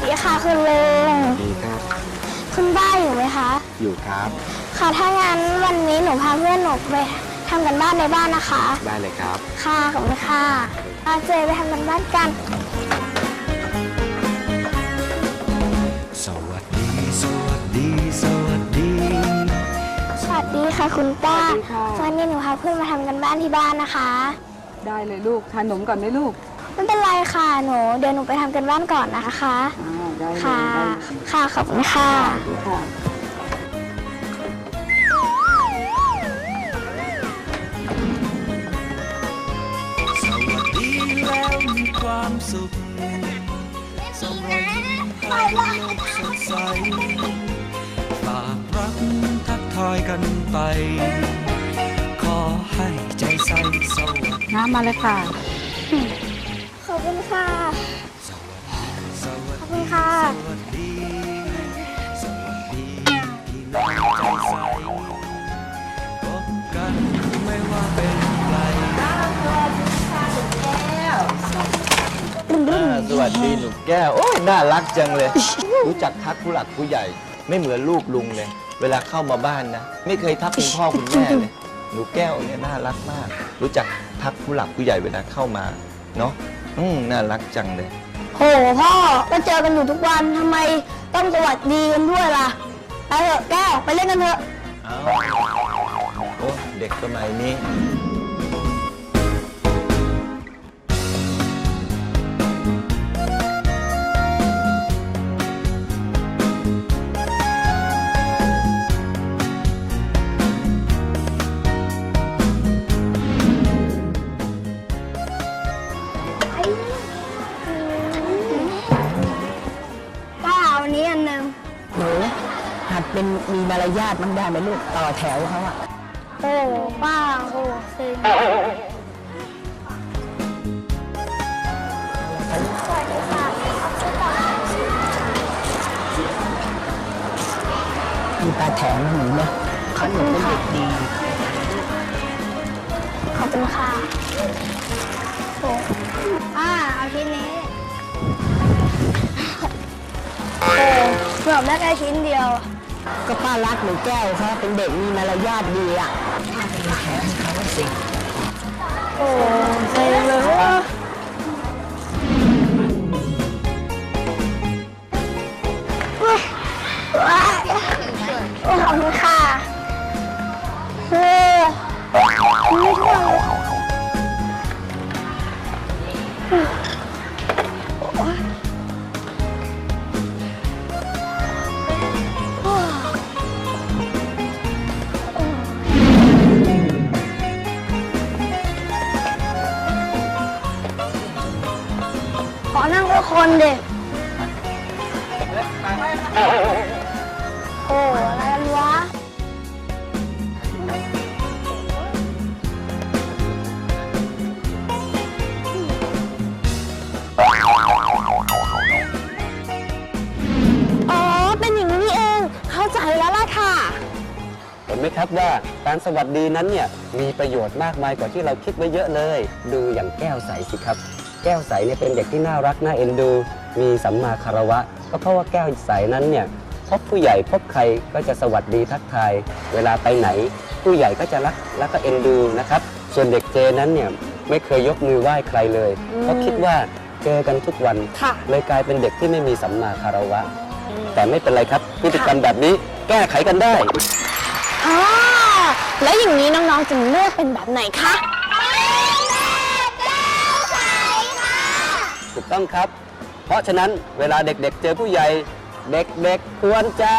วัสดีค่ะคุณลุงดีครับ คุณป้าอยู่ไหมคะ อยู่ครับ ค่ะถ้างั้นวันนี้หนูพาเพื่อนหนูไปทำกันบ้านในบ้านนะคะ ได้เลยครับ ค่ะขอบคุณค่ะอาเจไปทำกันบ้านกัน สวัสดี สวัสดี สวัสดี สวัสดีค่ะคุณป้า สวัสดีค่ะ วันนี้หนูพาเพื่อนมาทำกันบ้านที่บ้านนะคะ ได้เลยลูก ทานขนมก่อนไหมลูก ไม่เป็นไรค่ะหนู เดี๋ยวหนูไปทำกันบ้านก่อนนะคะ อ่า ได้เลยค่ะ ได้เลยค่ะขอบคุณค่ะ ค่ะ สวัสดีแล้วมีความสุขส่งรอยยิ้มให้โลกสดใสฝากรักทักทายกันไป ขอให้ใจใสสวัสดี น้ำมาเลยค่ะ ขอบคุณค่ะ เป็นใครสวัสดีหนูแก้ว โอ้ยน่ารักจังเลย รู้จักทักผู้หลักผู้ใหญ่ ไม่เหมือนลูกลุงเลย เวลาเข้ามาบ้านนะ ไม่เคยทักคุณพ่อคุณแม่เลย หนูแก้วเนี่ยน่ารักมาก รู้จักทักผู้หลักผู้ใหญ่เวลาเข้ามาเนาะอืมน่ารักจังเลย โหพ่อก็เจอกันอยู่ทุกวันทำไมต้องสวัสดีกันด้วยล่ะ ไปเถอะแก้ว ไปเล่นกันเถอะ เอา โอ้เด็กสมัยนี้ป้าเอาอันนี้อันหนึ่งหนูหัดเป็นมีมารยาทบ้างได้ไหมลูกต่อแถวเขาอะ โอ้ป้าโอ้เซ็งสวัสดีค่ะมีตาแถวนะหนูนะเขาหนูเป็นเด็กดี ขอบคุณค่ะโอ้อ่าเอาชิ้นนี้โอ้เกือบได้แค่ชิ้นเดียว ก็ป้ารักหนูแก้วเขาเป็นเด็กมีมารยาทดีอะป้า เป็นแถวให้เขา อนั่งด้วยคนเด็กโอ้อะไรกันวะอ๋อ เป็นอย่างนี้นี่เอง เข้าใจแล้วล่ะค่ะ เห็นไหมครับว่าการสวัสดีนั้นเนี่ยมีประโยชน์มากมายกว่าที่เราคิดไว้เยอะเลย ดูอย่างแก้วใสสิครับ แก้วใสเนี่ยเป็นเด็กที่น่ารักน่าเอ็นดู มีสัมมาคารวะ ก็เพราะว่าแก้วใสนั้นเนี่ยพบผู้ใหญ่พบใครก็จะสวัสดีทักทาย เวลาไปไหน ผู้ใหญ่ก็จะรักแล้วก็เอ็นดูนะครับ ส่วนเด็กเจนั้นเนี่ยไม่เคยยกมือไหว้ใครเลยเพราะคิดว่าเจอกันทุกวัน ค่ะ เลยกลายเป็นเด็กที่ไม่มีสัมมาคารวะ แต่ไม่เป็นไรครับพฤติกรรมแบบนี้แก้ไขกันได้อ๋อแล้วอย่างนี้น้องๆจะเลือกเป็นแบบไหนคะ ถูกต้องครับ เพราะฉะนั้นเวลาเด็กๆ เจอผู้ใหญ่ เด็กๆควรจะ